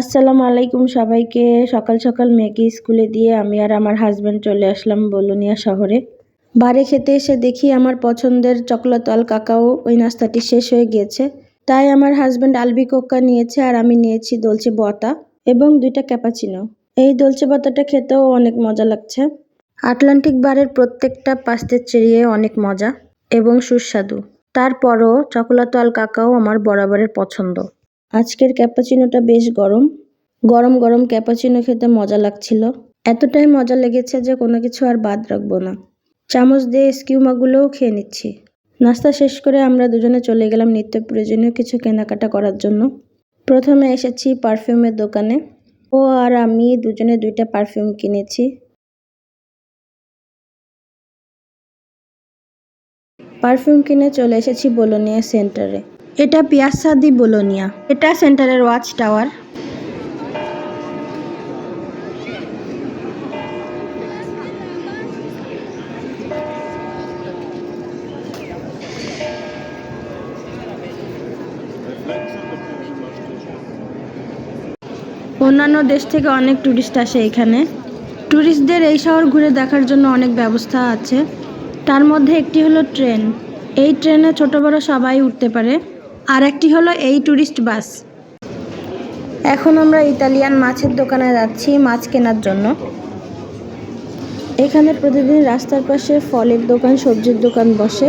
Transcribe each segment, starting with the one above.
আসসালামু আলাইকুম সবাইকে। সকাল সকাল মেয়েকে স্কুলে দিয়ে আমি আর আমার হাজব্যান্ড চলে আসলাম বলোনিয়া শহরে। বাড়ি খেতে এসে দেখি আমার পছন্দের চকলেট আল কাকাও ওই নাস্তাটি শেষ হয়ে গিয়েছে। তাই আমার হাজব্যান্ড আলবি কোক্কা নিয়েছে আর আমি নিয়েছি দলছে বতা এবং দুইটা ক্যাপাচিনো এই দলছে বতাটা খেতেও অনেক মজা লাগছে। আটলান্টিক বারের প্রত্যেকটা পাস্তের চেরিয়ে অনেক মজা এবং সুস্বাদু। তারপরও চকোলাত আল কাকাও আমার বরাবরের পছন্দ। আজকের ক্যাপাচিনোটা বেশ গরম। গরম গরম ক্যাপাচিনো খেতে মজা লাগছিল। এতটাই মজা লেগেছে যে কোনো কিছু আর বাদ রাখব না। চামচ দিয়ে স্কিউমাগুলোও খেয়ে নিচ্ছি। নাস্তা শেষ করে আমরা দুজনে চলে গেলাম নিত্য প্রয়োজনীয় কিছু কেনাকাটা করার জন্য। প্রথমে এসেছি পারফিউমের দোকানে। ও আর আমি দুজনে দুইটা পারফিউম কিনেছি। পারফিউম কিনে চলে এসেছি বোলোনিয়া সেন্টারে। এটা পিয়াসা দি বোলোনিয়া। এটা সেন্টারের ওয়াচ টাওয়ার। অন্যান্য দেশ থেকে অনেক ট্যুরিস্ট আসে এখানে। ট্যুরিস্টদের এই শহর ঘুরে দেখার জন্য অনেক ব্যবস্থা আছে। তার মধ্যে একটি হলো ট্রেন। এই ট্রেনে ছোট বড় সবাই উঠতে পারে। আর একটি হলো এই ট্যুরিস্ট বাস। এখন আমরা ইতালিয়ান মাছের দোকানে যাচ্ছি মাছ কেনার জন্য। এখানে প্রতিদিন রাস্তার পাশে ফলের দোকান, সবজির দোকান বসে।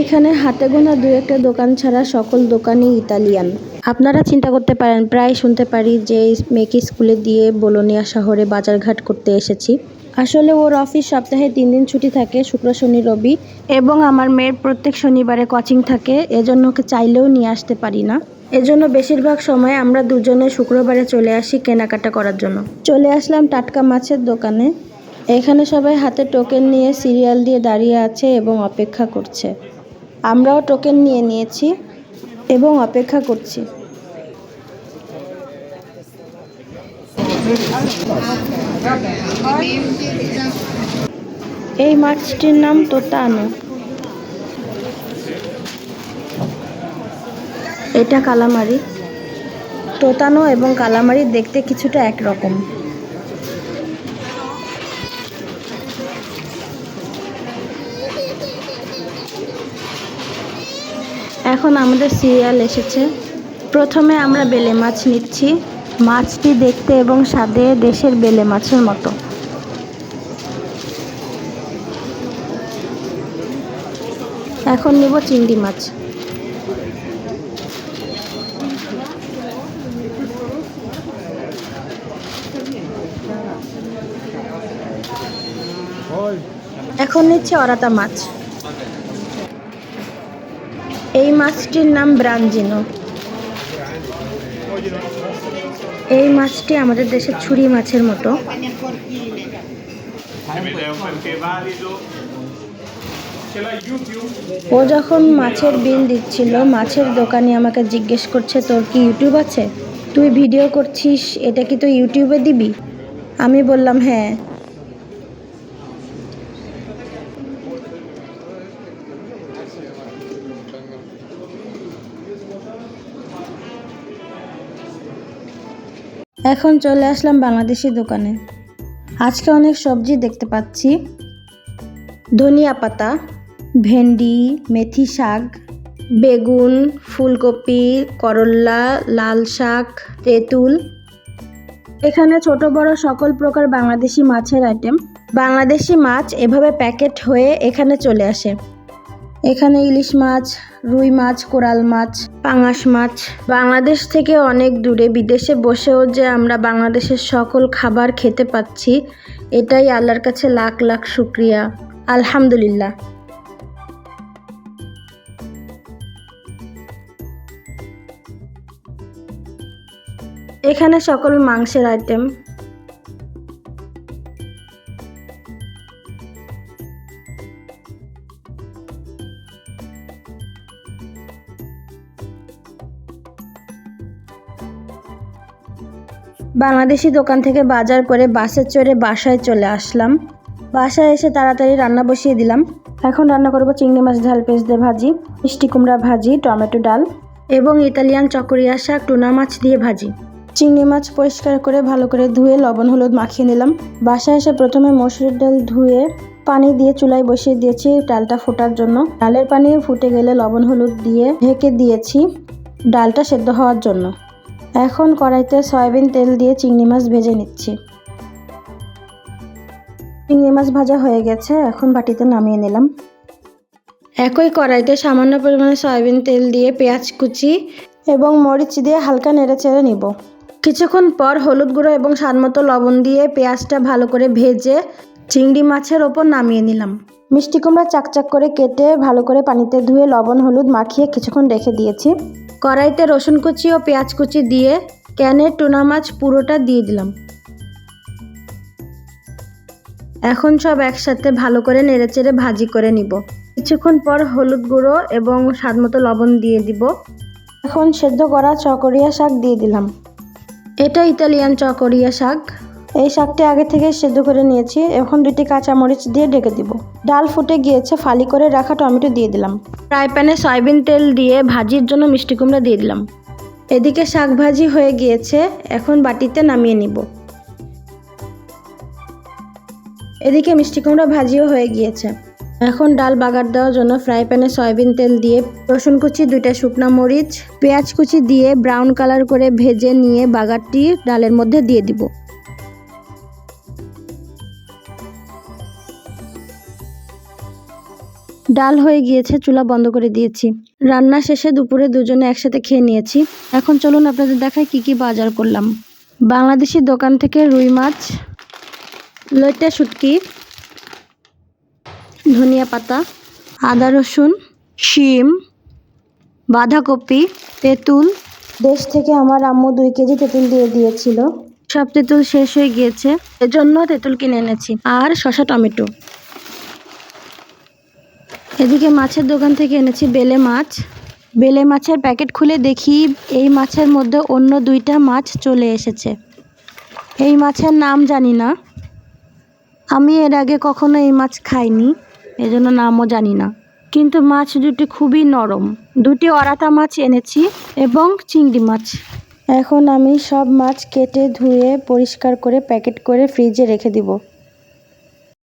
এখানে হাতে গোনা দু একটা দোকান ছাড়া সকল দোকানই ইতালিয়ান। আপনারা চিন্তা করতে পারেন, প্রায় শুনতে পারি যে মেয়েকে স্কুলে দিয়ে বোলোনিয়া শহরে বাজারঘাট করতে এসেছি। আসলে ওর অফিস সপ্তাহে তিন দিন ছুটি থাকে, শুক্র, শনি, রবি এবং আমার মেয়ের প্রত্যেক শনিবারে কোচিং থাকে, এজন্য ওকে চাইলেও নিয়ে আসতে পারি না। এজন্য বেশিরভাগ সময় আমরা দুজনে শুক্রবারে চলে আসি কেনাকাটা করার জন্য। চলে আসলাম টাটকা মাছের দোকানে। এখানে সবাই হাতে টোকেন নিয়ে সিরিয়াল দিয়ে দাঁড়িয়ে আছে এবং অপেক্ষা করছে। আমরাও টোকেন নিয়ে নিয়েছি এবং অপেক্ষা করছি। এই মাছটির নাম তোতানো। এটা কালামারি। তোতানো এবং কালামারি দেখতে কিছুটা একরকম। এখন আমাদের সিরিয়াল এসেছে। প্রথমে আমরা বেলে মাছ নিচ্ছি। মাছটি দেখতে এবং স্বাদে দেশের বেলে মাছের মতো। এখন নিব চিংড়ি মাছ। এখন নিচ্ছে অরাতা মাছ। এই মাছটির নাম ব্রাঞ্জিনো। এই মাছটি আমাদের দেশের ছুরি মাছের মতো? ও যখন মাছের বিল দিচ্ছিল, মাছের দোকানে আমাকে জিজ্ঞেস করছে, তোর কি ইউটিউব আছে? তুই ভিডিও করছিস, এটা কি তুই ইউটিউবে দিবি? আমি বললাম হ্যাঁ। এখন চলে আসলাম বাংলাদেশি দোকানে। আজকে অনেক সবজি দেখতে পাচ্ছি। ধনিয়া পাতা, ভেন্ডি, মেথি শাক, বেগুন, ফুলকপি করল্লা লাল শাক, তেঁতুল। এখানে ছোট বড় সকল প্রকার বাংলাদেশি মাছের আইটেম বাংলাদেশি মাছ এভাবে প্যাকেট হয়ে এখানে চলে আসে। এখানে ইলিশ মাছ রুই মাছ, কোরাল মাছ, পাঙাশ মাছ। বাংলাদেশ থেকে অনেক দূরে, বিদেশে বসেও যে আমরা বাংলাদেশের সকল খাবার খেতে পাচ্ছি, এটাই আল্লাহর কাছে লাখ লাখ শুক্রিয়া। আলহামদুলিল্লাহ। এখানে সকল মাংসের আইটেম বাংলাদেশি দোকান থেকে বাজার করে বাসে চড়ে বাসায় চলে আসলাম। বাসায় এসে তাড়াতাড়ি রান্না বসিয়ে দিলাম। এখন রান্না করব চিংড়ি মাছ, ঝাল দিয়ে ভাজি, মিষ্টি কুমড়া ভাজি, টমেটো ডাল এবং ইতালিয়ান চকরিয়া শাক, টুনা মাছ দিয়ে ভাজি। চিংড়ি মাছ পরিষ্কার করে ভালো করে ধুয়ে লবণ হলুদ মাখিয়ে নিলাম। বাসায় এসে প্রথমে মসুরির ডাল ধুয়ে পানি দিয়ে চুলায় বসিয়ে দিয়েছি ডালটা ফোটার জন্য। ডালের পানি ফুটে গেলে লবণ হলুদ দিয়ে ঢেকে দিয়েছি ডালটা সেদ্ধ হওয়ার জন্য। এখন কড়াইতে সয়াবিন তেল দিয়ে চিংড়ি মাছ ভেজে নিচ্ছি। চিংড়ি মাছ ভাজা হয়ে গেছে, এখন বাটিতে নামিয়ে নিলাম। একই কড়াইতে সামান্য পরিমাণে সয়াবিন তেল দিয়ে পেঁয়াজ কুচি এবং মরিচ দিয়ে হালকা নেড়ে চেড়ে নিব। কিছুক্ষণ পর হলুদ গুঁড়ো এবং স্বাদমতো লবণ দিয়ে পেঁয়াজটা ভালো করে ভেজে চিংড়ি মাছের ওপর নামিয়ে নিলাম। মিষ্টি কুমড়া চাকচাক করে কেটে ভালো করে পানিতে ধুয়ে লবণ হলুদ মাখিয়ে কিছুক্ষণ রেখে দিয়েছি। কড়াইতে রসুন কুচি ও পেঁয়াজ কুচি দিয়ে ক্যানের টুনা মাছ পুরোটা দিয়ে দিলাম। এখন সব একসাথে ভালো করে নেড়েচেড়ে ভাজি করে নিব। কিছুক্ষণ পর হলুদ গুঁড়ো এবং স্বাদমতো লবণ দিয়ে দিব। এখন সেদ্ধ করা চকরিয়া শাক দিয়ে দিলাম। এটা ইতালিয়ান চকরিয়া শাক। এই শাকটি আগে থেকে সেদ্ধ করে নিয়েছি। এখন দুটি কাঁচামরিচ দিয়ে ঢেকে দিব। ডাল ফুটে গিয়েছে, ফালি করে রাখা টমেটো দিয়ে দিলাম। ফ্রাই প্যানে সয়াবিন তেল দিয়ে ভাজির জন্য মিষ্টি কুমড়া দিয়ে দিলাম। এদিকে শাক ভাজি হয়ে গিয়েছে, এখন বাটিতে নামিয়ে নিব। এদিকে মিষ্টি কুমড়া ভাজিও হয়ে গিয়েছে। এখন ডাল বাগার দেওয়ার জন্য ফ্রাই প্যানে সয়াবিন তেল দিয়ে রসুন কুচি, দুইটা শুকনা মরিচ, পেঁয়াজ কুচি দিয়ে ব্রাউন কালার করে ভেজে নিয়ে বাগারটি ডালের মধ্যে দিয়ে দিব। ডাল হয়ে গিয়েছে, চুলা বন্ধ করে দিয়েছি। রান্না শেষে দুপুরে দুজনে একসাথে খেয়ে নিয়েছি। এখন চলুন আপনাদের দেখায় কি কি বাজার করলাম। বাংলাদেশি দোকান থেকে রুই মাছ লইট্টা শুটকি, ধনিয়া পাতা, আদা রসুন, শিম, বাঁধাকপি, তেঁতুল। দেশ থেকে আমার আম্মু দুই কেজি তেঁতুল দিয়ে দিয়েছিল। সব তেঁতুল শেষ হয়ে গিয়েছে, এজন্য তেঁতুল কিনে এনেছি। আর শসা, টমেটো। এদিকে মাছের দোকান থেকে এনেছি বেলে মাছ। বেলে মাছের প্যাকেট খুলে দেখি এই মাছের মধ্যে অন্য দুইটা মাছ চলে এসেছে। এই মাছের নাম জানি না। আমি এর আগে কখনো এই মাছ খাইনি, এজন্য নামও জানি না। কিন্তু মাছ দুটি খুবই নরম। দুটি অরাতা মাছ এনেছি এবং চিংড়ি মাছ। এখন আমি সব মাছ কেটে ধুয়ে পরিষ্কার করে প্যাকেট করে ফ্রিজে রেখে দিব।